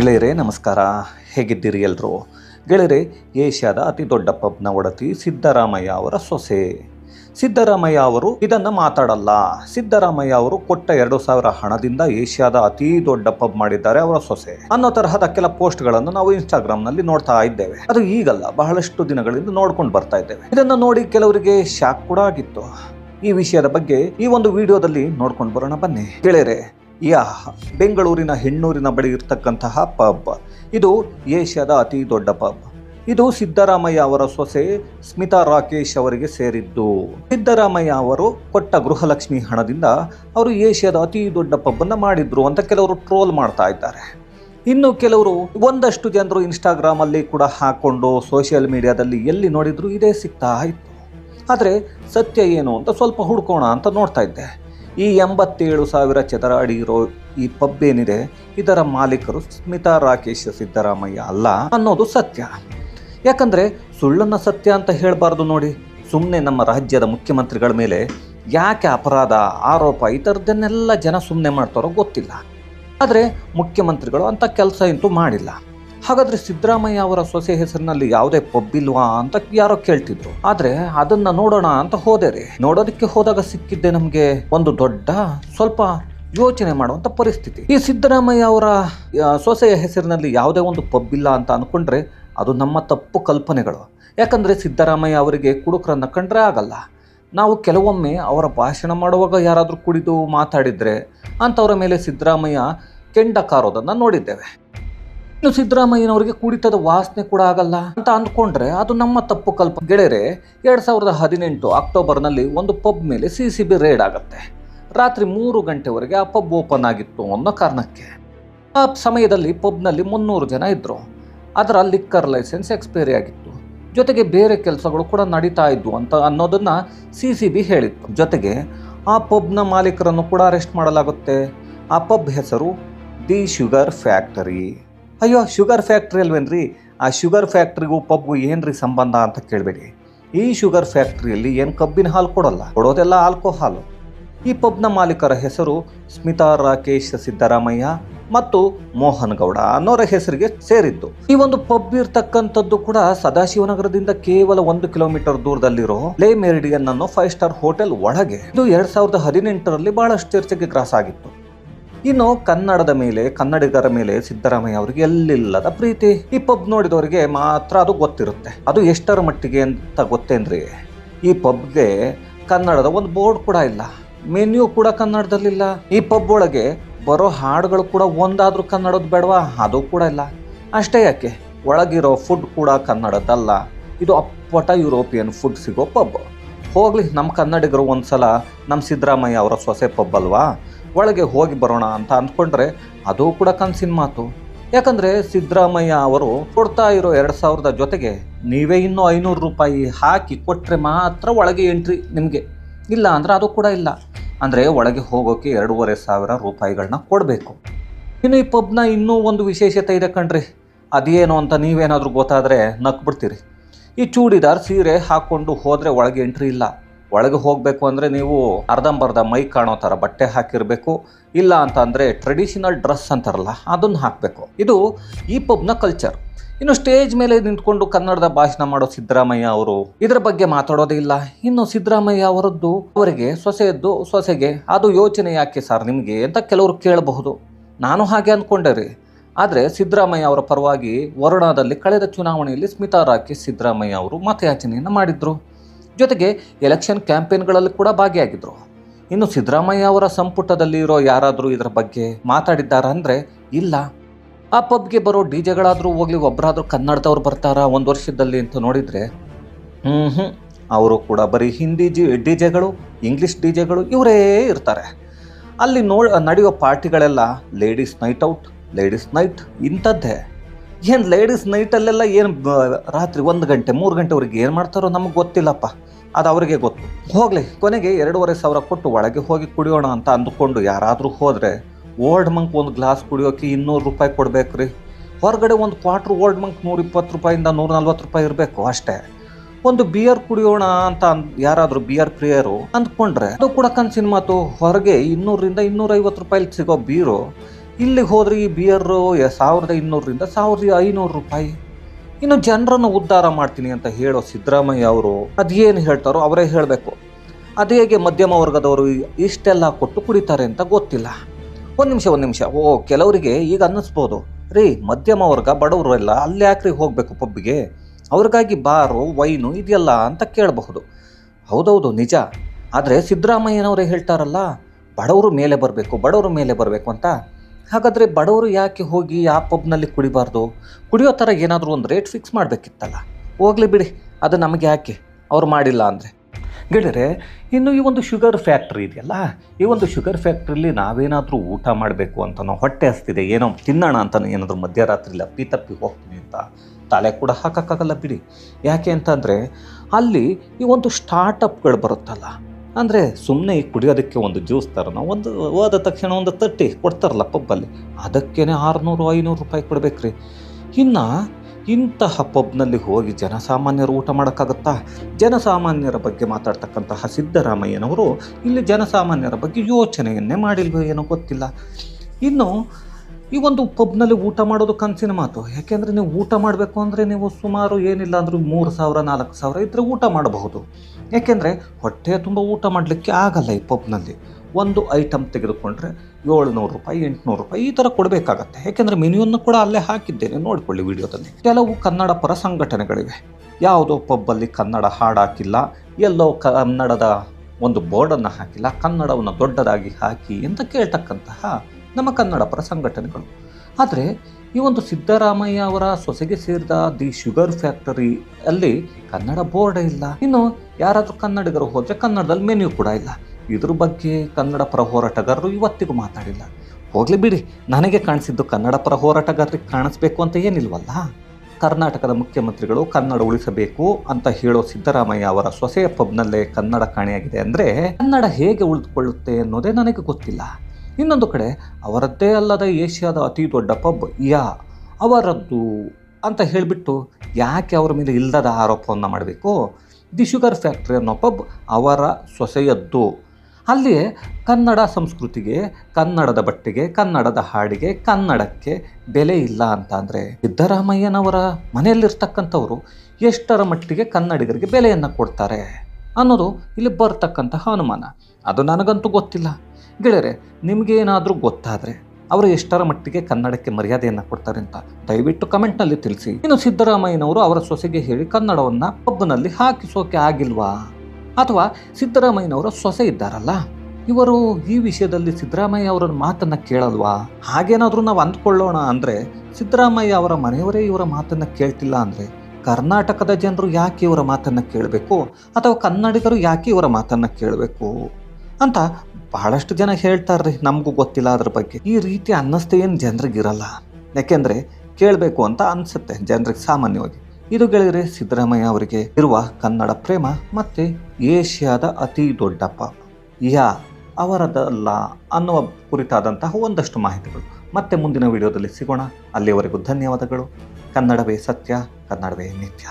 ಗೆಳೆಯರೇ, ನಮಸ್ಕಾರ. ಹೇಗಿದ್ದೀರಿ ಎಲ್ಲರೂ ಗೆಳೆಯರೇ, ಏಷ್ಯಾದ ಅತಿ ದೊಡ್ಡ ಪಬ್ನ ಒಡತಿ ಸಿದ್ದರಾಮಯ್ಯ ಅವರ ಸೊಸೆ. ಸಿದ್ದರಾಮಯ್ಯ ಅವರು ಇದನ್ನು ಮಾತಾಡಲ್ಲ. ಸಿದ್ದರಾಮಯ್ಯ ಅವರು ಕೊಟ್ಟ ಎರಡು ಸಾವಿರ ಹಣದಿಂದ ಏಷ್ಯಾದ ಅತಿ ದೊಡ್ಡ ಪಬ್ ಮಾಡಿದ್ದಾರೆ ಅವರ ಸೊಸೆ. ಅನ್ನೋ ತರಹದ ಕೆಲ ಪೋಸ್ಟ್ಗಳನ್ನು ನಾವು ಇನ್ಸ್ಟಾಗ್ರಾಮ್ನಲ್ಲಿ ನೋಡ್ತಾ ಇದ್ದೇವೆ. ಅದು ಈಗಲ್ಲ, ಬಹಳಷ್ಟು ದಿನಗಳಿಂದ ನೋಡ್ಕೊಂಡು ಬರ್ತಾ ಇದ್ದೇವೆ. ಇದನ್ನು ನೋಡಿ ಕೆಲವರಿಗೆ ಶಾಕ್ ಕೂಡ ಆಗಿತ್ತು. ಈ ವಿಷಯದ ಬಗ್ಗೆ ಈ ಒಂದು ವಿಡಿಯೋದಲ್ಲಿ ನೋಡ್ಕೊಂಡು ಬರೋಣ ಬನ್ನಿ. ಗೆಳೆಯರೆ ಯಾ, ಬೆಂಗಳೂರಿನ ಹೆಣ್ಣೂರಿನ ಬಳಿ ಇರ್ತಕ್ಕಂತಹ ಪಬ್. ಇದು ಏಷ್ಯಾದ ಅತಿ ದೊಡ್ಡ ಪಬ್. ಇದು ಸಿದ್ದರಾಮಯ್ಯ ಅವರ ಸೊಸೆ ಸ್ಮಿತಾ ರಾಕೇಶ್ ಅವರಿಗೆ ಸೇರಿದ್ದು. ಸಿದ್ದರಾಮಯ್ಯ ಅವರು ಕೊಟ್ಟ ಗೃಹಲಕ್ಷ್ಮಿ ಹಣದಿಂದ ಅವರು ಏಷ್ಯಾದ ಅತಿ ದೊಡ್ಡ ಪಬ್ ಅನ್ನ ಮಾಡಿದ್ರು ಅಂತ ಕೆಲವರು ಟ್ರೋಲ್ ಮಾಡ್ತಾ ಇದ್ದಾರೆ. ಇನ್ನು ಕೆಲವರು ಒಂದಷ್ಟು ಜನರು ಇನ್ಸ್ಟಾಗ್ರಾಮ್ ಅಲ್ಲಿ ಕೂಡ ಹಾಕೊಂಡು ಸೋಷಿಯಲ್ ಮೀಡಿಯಾದಲ್ಲಿ ಎಲ್ಲಿ ನೋಡಿದ್ರು ಇದೇ ಸಿಗ್ತಾ ಇತ್ತು. ಆದರೆ ಸತ್ಯ ಏನು ಅಂತ ಸ್ವಲ್ಪ ಹುಡ್ಕೋಣ ಅಂತ ನೋಡ್ತಾ ಇದ್ದೆ. ಈ ಎಂಬತ್ತೇಳು ಸಾವಿರ ಚದರ ಅಡಿ ಇರೋ ಈ ಪಬ್ ಏನಿದೆ ಇದರ ಮಾಲೀಕರು ಸ್ಮಿತಾ, ರಾಕೇಶ್, ಸಿದ್ದರಾಮಯ್ಯ ಅಲ್ಲ ಅನ್ನೋದು ಸತ್ಯ. ಯಾಕಂದ್ರೆ ಸುಳ್ಳನ್ನ ಸತ್ಯ ಅಂತ ಹೇಳಬಾರ್ದು ನೋಡಿ. ಸುಮ್ಮನೆ ನಮ್ಮ ರಾಜ್ಯದ ಮುಖ್ಯಮಂತ್ರಿಗಳ ಮೇಲೆ ಯಾಕೆ ಅಪರಾಧ, ಆರೋಪ ಈ ಥರದ್ದನ್ನೆಲ್ಲ ಜನ ಸುಮ್ಮನೆ ಮಾಡ್ತಾರೋ ಗೊತ್ತಿಲ್ಲ. ಆದರೆ ಮುಖ್ಯಮಂತ್ರಿಗಳು ಅಂಥ ಕೆಲಸ ಅಂತೂ ಮಾಡಿಲ್ಲ. ಹಾಗಾದ್ರೆ ಸಿದ್ದರಾಮಯ್ಯ ಅವರ ಸೊಸೆ ಹೆಸರಿನಲ್ಲಿ ಯಾವುದೇ ಪಬ್ ಇಲ್ವಾ ಅಂತ ಯಾರೋ ಕೇಳ್ತಿದ್ರು. ಆದ್ರೆ ಅದನ್ನ ನೋಡೋಣ ಅಂತ ಹೋದೆ ರೀ. ನೋಡೋದಕ್ಕೆ ಹೋದಾಗ ಸಿಕ್ಕಿದ್ದೆ ನಮಗೆ ಒಂದು ದೊಡ್ಡ ಸ್ವಲ್ಪ ಯೋಚನೆ ಮಾಡುವಂತ ಪರಿಸ್ಥಿತಿ. ಈ ಸಿದ್ದರಾಮಯ್ಯ ಅವರ ಸೊಸೆಯ ಹೆಸರಿನಲ್ಲಿ ಯಾವುದೇ ಒಂದು ಪಬ್ ಇಲ್ಲ ಅಂತ ಅನ್ಕೊಂಡ್ರೆ ಅದು ನಮ್ಮ ತಪ್ಪು ಕಲ್ಪನೆಗಳು. ಯಾಕಂದ್ರೆ ಸಿದ್ದರಾಮಯ್ಯ ಅವರಿಗೆ ಕುಡುಕರನ್ನ ಕಂಡ್ರೆ ಆಗಲ್ಲ. ನಾವು ಕೆಲವೊಮ್ಮೆ ಅವರ ಭಾಷಣ ಮಾಡುವಾಗ ಯಾರಾದರೂ ಕುಡಿದು ಮಾತಾಡಿದ್ರೆ ಅಂಥವರ ಮೇಲೆ ಸಿದ್ದರಾಮಯ್ಯ ಕೆಂಡ ಕಾರೋದನ್ನ ನೋಡಿದ್ದೇವೆ. ಇನ್ನು ಸಿದ್ದರಾಮಯ್ಯನವರಿಗೆ ಕುಡಿತದ ವಾಸನೆ ಕೂಡ ಆಗಲ್ಲ ಅಂತ ಅಂದ್ಕೊಂಡ್ರೆ ಅದು ನಮ್ಮ ತಪ್ಪು ಕಲ್ಪ. ಗೆಳೆಯರೆ, ಎರಡ್ ಸಾವಿರದ ಹದಿನೆಂಟು ಅಕ್ಟೋಬರ್ನಲ್ಲಿ ಒಂದು ಪಬ್ ಮೇಲೆ ಸಿ ಸಿ ಬಿ ರೇಡ್ ಆಗುತ್ತೆ. ರಾತ್ರಿ ಮೂರು ಗಂಟೆವರೆಗೆ ಆ ಪಬ್ ಓಪನ್ ಆಗಿತ್ತು ಅನ್ನೋ ಕಾರಣಕ್ಕೆ. ಆ ಸಮಯದಲ್ಲಿ ಪಬ್ನಲ್ಲಿ ಮುನ್ನೂರು ಜನ ಇದ್ರು. ಅದರ ಲಿಕ್ಕರ್ ಲೈಸೆನ್ಸ್ ಎಕ್ಸ್ಪೈರಿ ಆಗಿತ್ತು. ಜೊತೆಗೆ ಬೇರೆ ಕೆಲಸಗಳು ಕೂಡ ನಡೀತಾ ಇದ್ವು ಅಂತ ಅನ್ನೋದನ್ನ ಸಿ ಸಿ ಬಿ ಹೇಳಿತ್ತು. ಜೊತೆಗೆ ಆ ಪಬ್ನ ಮಾಲೀಕರನ್ನು ಕೂಡ ಅರೆಸ್ಟ್ ಮಾಡಲಾಗುತ್ತೆ. ಆ ಪಬ್ ಹೆಸರು ದಿ ಶುಗರ್ ಫ್ಯಾಕ್ಟರಿ. ಅಯ್ಯೋ ಶುಗರ್ ಫ್ಯಾಕ್ಟ್ರಿ ಅಲ್ವೇನ್ರಿ? ಆ ಶುಗರ್ ಫ್ಯಾಕ್ಟ್ರಿಗೂ ಪಬ್ಗೂ ಏನ್ರಿ ಸಂಬಂಧ ಅಂತ ಕೇಳಬೇಡಿ. ಈ ಶುಗರ್ ಫ್ಯಾಕ್ಟ್ರಿಯಲ್ಲಿ ಏನು ಕಬ್ಬಿನ ಹಾಲು ಕೊಡಲ್ಲ? ಕೊಡೋದೆಲ್ಲ ಆಲ್ಕೋಹಾಲು. ಈ ಪಬ್ನ ಮಾಲೀಕರ ಹೆಸರು ಸ್ಮಿತಾ ರಾಕೇಶ್ ಸಿದ್ದರಾಮಯ್ಯ ಮತ್ತು ಮೋಹನ್ ಗೌಡ ಅನ್ನೋರ ಹೆಸರಿಗೆ ಸೇರಿದ್ದು. ಈ ಒಂದು ಪಬ್ ಇರ್ತಕ್ಕಂಥದ್ದು ಕೂಡ ಸದಾಶಿವನಗರದಿಂದ ಕೇವಲ ಒಂದು ಕಿಲೋಮೀಟರ್ ದೂರದಲ್ಲಿರೋ ಲೇ ಮೆರಿಡಿಯನ್ ಅನ್ನೋ ಫೈವ್ ಸ್ಟಾರ್ ಹೋಟೆಲ್ ಒಳಗೆ. ಇದು ಎರಡ್ ಸಾವಿರದ ಹದಿನೆಂಟರಲ್ಲಿ ಬಹಳಷ್ಟು ಚರ್ಚೆಗೆ ಗ್ರಾಸ ಆಗಿತ್ತು. ಇನ್ನು ಕನ್ನಡದ ಮೇಲೆ, ಕನ್ನಡಿಗರ ಮೇಲೆ ಸಿದ್ದರಾಮಯ್ಯ ಅವರಿಗೆ ಎಲ್ಲಿಲ್ಲದ ಪ್ರೀತಿ? ಈ ಪಬ್ ನೋಡಿದವರಿಗೆ ಮಾತ್ರ ಅದು ಗೊತ್ತಿರುತ್ತೆ. ಅದು ಎಷ್ಟರ ಮಟ್ಟಿಗೆ ಅಂತ ಗೊತ್ತೇನ್ರಿ ಈ ಪಬ್ಗೆ ಕನ್ನಡದ ಒಂದು ಬೋರ್ಡ್ ಕೂಡ ಇಲ್ಲ. ಮೆನ್ಯೂ ಕೂಡ ಕನ್ನಡದಲ್ಲಿಲ್ಲ. ಈ ಪಬ್ ಒಳಗೆ ಬರೋ ಹಾಡುಗಳು ಕೂಡ ಒಂದಾದ್ರೂ ಕನ್ನಡದ ಬೇಡವಾ? ಅದು ಕೂಡ ಇಲ್ಲ. ಅಷ್ಟೇ ಯಾಕೆ? ಒಳಗಿರೋ ಫುಡ್ ಕೂಡ ಕನ್ನಡದಲ್ಲ ಇದು ಅಪ್ಪಟ ಯುರೋಪಿಯನ್ ಫುಡ್ ಸಿಗೋ ಪಬ್. ಹೋಗ್ಲಿ ನಮ್ಮ ಕನ್ನಡಿಗರು ಒಂದ್ಸಲ ನಮ್ಮ ಸಿದ್ದರಾಮಯ್ಯ ಅವರ ಸೊಸೆ ಪಬ್ ಅಲ್ವಾ? ಒಳಗೆ ಹೋಗಿ ಬರೋಣ ಅಂತ ಅಂದ್ಕೊಂಡ್ರೆ ಅದು ಕೂಡ ಕನಸಿನ ಮಾತು. ಯಾಕಂದರೆ ಸಿದ್ದರಾಮಯ್ಯ ಅವರು ಕೊಡ್ತಾ ಇರೋ ಎರಡು ಸಾವಿರದ ಜೊತೆಗೆ ನೀವೇ ಇನ್ನೂ ಐನೂರು ರೂಪಾಯಿ ಹಾಕಿ ಕೊಟ್ಟರೆ ಮಾತ್ರ ಒಳಗೆ ಎಂಟ್ರಿ ನಿಮಗೆ. ಇಲ್ಲ ಅಂದರೆ ಅದು ಕೂಡ ಇಲ್ಲ. ಅಂದರೆ ಒಳಗೆ ಹೋಗೋಕೆ ಎರಡೂವರೆ ಸಾವಿರ ರೂಪಾಯಿಗಳನ್ನ ಕೊಡಬೇಕು. ಇನ್ನು ಈ ಪಬ್ನ ಇನ್ನೂ ಒಂದು ವಿಶೇಷತೆ ಇದೆ ಕಣ್ರಿ. ಅದೇನು ಅಂತ ನೀವೇನಾದರೂ ಗೊತ್ತಾದರೆ ನಕ್ಬಿಡ್ತೀರಿ ಈ ಚೂಡಿದಾರ್ ಸೀರೆ ಹಾಕ್ಕೊಂಡು ಹೋದರೆ ಒಳಗೆ ಎಂಟ್ರಿ ಇಲ್ಲ. ಒಳಗೆ ಹೋಗಬೇಕು ಅಂದರೆ ನೀವು ಅರ್ಧಂಬರ್ಧ ಮೈ ಕಾಣೋ ಥರ ಬಟ್ಟೆ ಹಾಕಿರಬೇಕು, ಇಲ್ಲ ಅಂತ ಅಂದರೆ ಟ್ರೆಡಿಷನಲ್ ಡ್ರೆಸ್ ಅಂತಾರಲ್ಲ, ಅದನ್ನು ಹಾಕಬೇಕು. ಇದು ಈ ಪಬ್ನ ಕಲ್ಚರ್ ಇನ್ನು ಸ್ಟೇಜ್ ಮೇಲೆ ನಿಂತ್ಕೊಂಡು ಕನ್ನಡದ ಭಾಷಣ ಮಾಡೋ ಸಿದ್ದರಾಮಯ್ಯ ಅವರು, ಇದರ ಬಗ್ಗೆ ಮಾತಾಡೋದೇ ಇಲ್ಲ. ಇನ್ನು ಸಿದ್ದರಾಮಯ್ಯ ಅವರದ್ದು, ಅವರಿಗೆ ಸೊಸೆಯದ್ದು ಸೊಸೆಗೆ ಅದು ಯೋಚನೆ ಯಾಕೆ ಸರ್ ನಿಮಗೆ ಅಂತ ಕೆಲವರು ಕೇಳಬಹುದು. ನಾನು ಹಾಗೆ ಅಂದ್ಕೊಂಡೆ ರೀ. ಆದರೆ ಸಿದ್ದರಾಮಯ್ಯ ಅವರ ಪರವಾಗಿ ವರುಣಾದಲ್ಲಿ ಕಳೆದ ಚುನಾವಣೆಯಲ್ಲಿ ಸ್ಮಿತಾ ರಾಕೇಶ್ ಸಿದ್ದರಾಮಯ್ಯ ಅವರು ಮತಯಾಚನೆಯನ್ನು ಮಾಡಿದ್ರು. ಜೊತೆಗೆ ಎಲೆಕ್ಷನ್ ಕ್ಯಾಂಪೇನ್ಗಳಲ್ಲಿ ಕೂಡ ಭಾಗಿಯಾಗಿದ್ರು. ಇನ್ನು ಸಿದ್ದರಾಮಯ್ಯ ಅವರ ಸಂಪುಟದಲ್ಲಿ ಇರೋ ಯಾರಾದರೂ ಇದರ ಬಗ್ಗೆ ಮಾತಾಡಿದ್ದಾರೆ ಅಂದರೆ ಇಲ್ಲ. ಆ ಪಬ್ಗೆ ಬರೋ ಡಿ ಜೆಗಳಾದರೂ ಹೋಗ್ಲಿ ಒಬ್ಬರಾದರೂ ಕನ್ನಡದವ್ರು ಬರ್ತಾರಾ ಒಂದು ವರ್ಷದಲ್ಲಿ ಅಂತ ನೋಡಿದರೆ ಹ್ಞೂ ಹ್ಞೂ ಅವರು ಕೂಡ ಬರೀ ಹಿಂದಿ ಜಿ, ಡಿ ಜೆಗಳು ಇಂಗ್ಲೀಷ್ ಡಿ ಜೆಗಳು ಇವರೇ ಇರ್ತಾರೆ. ಅಲ್ಲಿ ನೋ, ನಡೆಯೋ ಪಾರ್ಟಿಗಳೆಲ್ಲ ladies night out ladies night ಇಂಥದ್ದೇ. ಏನು ಲೇಡೀಸ್ ನೈಟಲ್ಲೆಲ್ಲ ಏನು ರಾತ್ರಿ ಒಂದು ಗಂಟೆ, ಮೂರು ಗಂಟೆವರೆಗೆ ಏನು ಮಾಡ್ತಾರೋ ನಮಗೆ ಗೊತ್ತಿಲ್ಲಪ್ಪ. ಅದು ಅವರಿಗೆ ಗೊತ್ತು. ಹೋಗಲಿ, ಕೊನೆಗೆ ಎರಡೂವರೆ ಸಾವಿರ ಕೊಟ್ಟು ಒಳಗೆ ಹೋಗಿ ಕುಡಿಯೋಣ ಅಂತ ಅಂದುಕೊಂಡು ಯಾರಾದರೂ ಹೋದರೆ ಓಲ್ಡ್ ಮಂಕ್ ಒಂದು ಗ್ಲಾಸ್ ಕುಡಿಯೋಕೆ ಇನ್ನೂರು ರೂಪಾಯಿ ಕೊಡಬೇಕು ರೀ ಹೊರಗಡೆ ಒಂದು ಕ್ವಾರ್ಟ್ರ್ ಓಲ್ಡ್ ಮಂಕ್ ನೂರ ಇಪ್ಪತ್ತು ರೂಪಾಯಿಂದ ನೂರ ನಲ್ವತ್ತು ರೂಪಾಯಿ ಇರಬೇಕು ಅಷ್ಟೇ. ಒಂದು ಬಿಯರ್ ಕುಡಿಯೋಣ ಅಂತ ಯಾರಾದರೂ ಬಿಯರ್ ಪ್ರಿಯರು ಅಂದ್ಕೊಂಡ್ರೆ ಅದು ಕೂಡ ಕನ್ಸಿನ ಮಾತು. ಹೊರಗೆ ಇನ್ನೂರರಿಂದ ಇನ್ನೂರೈವತ್ತು ರೂಪಾಯಿ ಸಿಗೋ ಬೀರು ಇಲ್ಲಿಗೆ ಹೋದ್ರೆ ಈ ಬಿಯರು ಸಾವಿರದ ಇನ್ನೂರರಿಂದ ಸಾವಿರದ ಐನೂರು ರೂಪಾಯಿ. ಇನ್ನು ಜನರನ್ನು ಉದ್ಧಾರ ಮಾಡ್ತೀನಿ ಅಂತ ಹೇಳೋ ಸಿದ್ದರಾಮಯ್ಯ ಅವರು ಅದೇನು ಹೇಳ್ತಾರೋ ಅವರೇ ಹೇಳಬೇಕು. ಅದು ಹೇಗೆ ಮಧ್ಯಮ ವರ್ಗದವರು ಇಷ್ಟೆಲ್ಲ ಕೊಟ್ಟು ಕುಡಿತಾರೆ ಅಂತ ಗೊತ್ತಿಲ್ಲ. ಒಂದು ನಿಮಿಷ ಒಂದು ನಿಮಿಷ. ಓ, ಕೆಲವರಿಗೆ ಈಗ ಅನ್ನಿಸ್ಬೋದು. ರೀ, ಮಧ್ಯಮ ವರ್ಗ ಬಡವರು ಎಲ್ಲ ಅಲ್ಲಿ ಯಾಕ್ರಿ ಹೋಗಬೇಕು ಪಬ್ಬಿಗೆ? ಅವ್ರಿಗಾಗಿ ಬಾರು, ವೈನು ಇದೆಯಲ್ಲ ಅಂತ ಕೇಳಬಹುದು. ಹೌದೌದು, ನಿಜ. ಆದರೆ ಸಿದ್ದರಾಮಯ್ಯನವರೇ ಹೇಳ್ತಾರಲ್ಲ, ಬಡವರು ಮೇಲೆ ಬರಬೇಕು, ಬಡವರು ಮೇಲೆ ಬರಬೇಕು ಅಂತ. ಹಾಗಾದರೆ ಬಡವರು ಯಾಕೆ ಹೋಗಿ ಆ ಪಬ್ನಲ್ಲಿ ಕುಡಿಬಾರ್ದು? ಕುಡಿಯೋ ಥರ ಏನಾದರೂ ಒಂದು ರೇಟ್ ಫಿಕ್ಸ್ ಮಾಡಬೇಕಿತ್ತಲ್ಲ? ಹೋಗಲಿ ಬಿಡಿ, ಅದು ನಮಗೆ ಯಾಕೆ? ಅವ್ರು ಮಾಡಿಲ್ಲ ಅಂದರೆ. ಗೆಳೆಯರೆ, ಇನ್ನು ಈ ಒಂದು ಶುಗರ್ ಫ್ಯಾಕ್ಟ್ರಿ ಇದೆಯಲ್ಲ, ಈ ಒಂದು ಶುಗರ್ ಫ್ಯಾಕ್ಟ್ರಿಲಿ ನಾವೇನಾದರೂ ಊಟ ಮಾಡಬೇಕು ಅಂತನೋ, ಹೊಟ್ಟೆ ಹಸ್ತಿದೆ, ಏನೋ ತಿನ್ನೋಣ ಅಂತನೋ ಏನಾದರೂ ಮಧ್ಯರಾತ್ರಿ ಅಪ್ಪಿ ತಪ್ಪಿ ಹೋಗ್ತೀನಿ ಅಂತ ತಲೆ ಕೂಡ ಹಾಕೋಕ್ಕಾಗಲ್ಲ ಬಿಡಿ. ಯಾಕೆ ಅಂತಂದರೆ, ಅಲ್ಲಿ ಈ ಒಂದು ಸ್ಟಾರ್ಟಪ್ಗಳು ಬರುತ್ತಲ್ಲ ಅಂದರೆ ಸುಮ್ಮನೆ ಕುಡಿಯೋದಕ್ಕೆ ಒಂದು ಜ್ಯೂಸ್ ಥರನ ಒಂದು ಹೋದ ತಕ್ಷಣ ಒಂದು ತಟ್ಟಿ ಕೊಡ್ತಾರಲ್ಲ ಪಬ್ಬಲ್ಲಿ ಅದಕ್ಕೇ ಆರುನೂರು, ಐನೂರು ರೂಪಾಯಿ ಕೊಡ್ಬೇಕ್ರಿ. ಇನ್ನು ಇಂತಹ ಪಬ್ನಲ್ಲಿ ಹೋಗಿ ಜನಸಾಮಾನ್ಯರು ಊಟ ಮಾಡೋಕ್ಕಾಗುತ್ತಾ? ಜನಸಾಮಾನ್ಯರ ಬಗ್ಗೆ ಮಾತಾಡ್ತಕ್ಕಂತಹ ಸಿದ್ದರಾಮಯ್ಯನವರು ಇಲ್ಲಿ ಜನಸಾಮಾನ್ಯರ ಬಗ್ಗೆ ಯೋಚನೆಯನ್ನೇ ಮಾಡಿಲ್ವೋ ಏನೋ ಗೊತ್ತಿಲ್ಲ. ಇನ್ನು ಈ ಒಂದು ಪಬ್ನಲ್ಲಿ ಊಟ ಮಾಡೋದು ಕನಸಿನ ಮಾತು. ಯಾಕೆಂದರೆ ನೀವು ಊಟ ಮಾಡಬೇಕು ಅಂದರೆ ನೀವು ಸುಮಾರು ಏನಿಲ್ಲ ಅಂದರೂ ಮೂರು ಸಾವಿರ, ನಾಲ್ಕು ಸಾವಿರ ಇದ್ದರೆ ಊಟ ಮಾಡಬಹುದು. ಯಾಕೆಂದರೆ ಹೊಟ್ಟೆ ತುಂಬ ಊಟ ಮಾಡಲಿಕ್ಕೆ ಆಗಲ್ಲ ಈ ಪಬ್ನಲ್ಲಿ. ಒಂದು ಐಟಮ್ ತೆಗೆದುಕೊಂಡ್ರೆ ಏಳ್ನೂರು ರೂಪಾಯಿ, ಎಂಟುನೂರು ರೂಪಾಯಿ ಈ ಥರ ಕೊಡಬೇಕಾಗತ್ತೆ. ಯಾಕೆಂದರೆ ಮೆನ್ಯೂನ್ನು ಕೂಡ ಅಲ್ಲೇ ಹಾಕಿದ್ದೇನೆ, ನೋಡಿಕೊಳ್ಳಿ ವಿಡಿಯೋದಲ್ಲಿ. ಕೆಲವು ಕನ್ನಡ ಪರ ಸಂಘಟನೆಗಳಿವೆ. ಯಾವುದೋ ಪಬ್ಬಲ್ಲಿ ಕನ್ನಡ ಹಾಡಾಕಿಲ್ಲ, ಎಲ್ಲೋ ಕನ್ನಡದ ಒಂದು ಬೋರ್ಡನ್ನು ಹಾಕಿಲ್ಲ, ಕನ್ನಡವನ್ನು ದೊಡ್ಡದಾಗಿ ಹಾಕಿ ಅಂತ ಕೇಳ್ತಕ್ಕಂತಹ ನಮ್ಮ ಕನ್ನಡ ಪರ ಸಂಘಟನೆಗಳು. ಆದರೆ, ಈ ಒಂದು ಸಿದ್ದರಾಮಯ್ಯ ಅವರ ಸೊಸೆಗೆ ಸೇರಿದ ದಿ ಶುಗರ್ ಫ್ಯಾಕ್ಟರಿ ಅಲ್ಲಿ ಕನ್ನಡ ಬೋರ್ಡೇ ಇಲ್ಲ. ಇನ್ನು ಯಾರಾದರೂ ಕನ್ನಡಿಗರು ಹೋದರೆ ಕನ್ನಡದಲ್ಲಿ ಮೆನ್ಯೂ ಕೂಡ ಇಲ್ಲ. ಇದ್ರ ಬಗ್ಗೆ ಕನ್ನಡ ಪರ ಹೋರಾಟಗಾರರು ಇವತ್ತಿಗೂ ಮಾತಾಡಿಲ್ಲ. ಹೋಗಲಿ ಬಿಡಿ, ನನಗೆ ಕಾಣಿಸಿದ್ದು ಕನ್ನಡ ಪರ ಹೋರಾಟಗಾರರಿಗೆ ಕಾಣಿಸ್ಬೇಕು ಅಂತ ಏನಿಲ್ವಲ್ಲ? ಕರ್ನಾಟಕದ ಮುಖ್ಯಮಂತ್ರಿಗಳು ಕನ್ನಡ ಉಳಿಸಬೇಕು ಅಂತ ಹೇಳೋ ಸಿದ್ದರಾಮಯ್ಯ ಅವರ ಸೊಸೆಯ ಪಬ್ನಲ್ಲೇ ಕನ್ನಡ ಕಾಣೆಯಾಗಿದೆ ಅಂದರೆ ಕನ್ನಡ ಹೇಗೆ ಉಳಿದುಕೊಳ್ಳುತ್ತೆ ಅನ್ನೋದೇ ನನಗೆ ಗೊತ್ತಿಲ್ಲ. ಇನ್ನೊಂದು ಕಡೆ, ಅವರದ್ದೇ ಅಲ್ಲದ ಏಷ್ಯಾದ ಅತಿ ದೊಡ್ಡ ಪಬ್ ಯಾ, ಅವರದ್ದು ಅಂತ ಹೇಳಿಬಿಟ್ಟು ಯಾಕೆ ಅವರ ಮೇಲೆ ಇಲ್ಲದ ಆರೋಪವನ್ನು ಮಾಡಬೇಕು? ದಿ ಶುಗರ್ ಫ್ಯಾಕ್ಟ್ರಿ ಅನ್ನೋ ಪಬ್ ಅವರ ಸೊಸೆಯದ್ದು. ಅಲ್ಲಿ ಕನ್ನಡ ಸಂಸ್ಕೃತಿಗೆ, ಕನ್ನಡದ ಬಟ್ಟೆಗೆ, ಕನ್ನಡದ ಹಾಡಿಗೆ, ಕನ್ನಡಕ್ಕೆ ಬೆಲೆ ಇಲ್ಲ ಅಂತ ಅಂದರೆ ಸಿದ್ದರಾಮಯ್ಯನವರ ಮನೆಯಲ್ಲಿರ್ತಕ್ಕಂಥವರು ಎಷ್ಟರ ಮಟ್ಟಿಗೆ ಕನ್ನಡಿಗರಿಗೆ ಬೆಲೆಯನ್ನು ಕೊಡ್ತಾರೆ ಅನ್ನೋದು ಇಲ್ಲಿ ಬರ್ತಕ್ಕಂತಹ ಅನುಮಾನ. ಅದು ನನಗಂತೂ ಗೊತ್ತಿಲ್ಲ. ಗೆಳೆಯರೆ ನಿಮಗೇನಾದರೂ ಗೊತ್ತಾದರೆ ಅವರು ಎಷ್ಟರ ಮಟ್ಟಿಗೆ ಕನ್ನಡಕ್ಕೆ ಮರ್ಯಾದೆಯನ್ನು ಕೊಡ್ತಾರೆ ಅಂತ ದಯವಿಟ್ಟು ಕಮೆಂಟ್ನಲ್ಲಿ ತಿಳಿಸಿ. ಇನ್ನು ಸಿದ್ದರಾಮಯ್ಯನವರು ಅವರ ಸೊಸೆಗೆ ಹೇಳಿ ಕನ್ನಡವನ್ನು ಪಬ್ನಲ್ಲಿ ಹಾಕಿಸೋಕೆ ಆಗಿಲ್ವಾ? ಅಥವಾ ಸಿದ್ದರಾಮಯ್ಯನವರ ಸೊಸೆ ಇದ್ದಾರಲ್ಲ, ಇವರು ಈ ವಿಷಯದಲ್ಲಿ ಸಿದ್ದರಾಮಯ್ಯ ಅವರ ಮಾತನ್ನು ಕೇಳಲ್ವಾ? ಹಾಗೇನಾದರೂ ನಾವು ಅಂದ್ಕೊಳ್ಳೋಣ ಅಂದರೆ ಸಿದ್ದರಾಮಯ್ಯ ಅವರ ಮನೆಯವರೇ ಇವರ ಮಾತನ್ನು ಕೇಳ್ತಿಲ್ಲ ಅಂದರೆ ಕರ್ನಾಟಕದ ಜನರು ಯಾಕೆ ಇವರ ಮಾತನ್ನು ಕೇಳಬೇಕು? ಅಥವಾ ಕನ್ನಡಿಗರು ಯಾಕೆ ಇವರ ಮಾತನ್ನು ಕೇಳಬೇಕು? ಅಂತ ಬಹಳಷ್ಟು ಜನ ಹೇಳ್ತಾರ್ರಿ, ನಮಗೂ ಗೊತ್ತಿಲ್ಲ ಅದ್ರ ಬಗ್ಗೆ. ಈ ರೀತಿ ಅನ್ನಿಸ್ತೇ ಏನು ಜನರಿಗಿರಲ್ಲ ಯಾಕೆಂದರೆ ಕೇಳಬೇಕು ಅಂತ ಅನಿಸುತ್ತೆ ಜನರಿಗೆ ಸಾಮಾನ್ಯವಾಗಿ. ಇದು ಗೆಳೆಯರೆ ಸಿದ್ದರಾಮಯ್ಯ ಅವರಿಗೆ ಇರುವ ಕನ್ನಡ ಪ್ರೇಮ ಮತ್ತು ಏಷ್ಯಾದ ಅತಿ ದೊಡ್ಡ ಪಾಪ. ಯಾ ಅವರದಲ್ಲ ಅನ್ನುವ ಕುರಿತಾದಂತಹ ಒಂದಷ್ಟು ಮಾಹಿತಿಗಳು. ಮತ್ತೆ ಮುಂದಿನ ವಿಡಿಯೋದಲ್ಲಿ ಸಿಗೋಣ. ಅಲ್ಲಿಯವರೆಗೂ ಧನ್ಯವಾದಗಳು. ಕನ್ನಡವೇ ಸತ್ಯ, ಕನ್ನಡವೇ ನಿತ್ಯ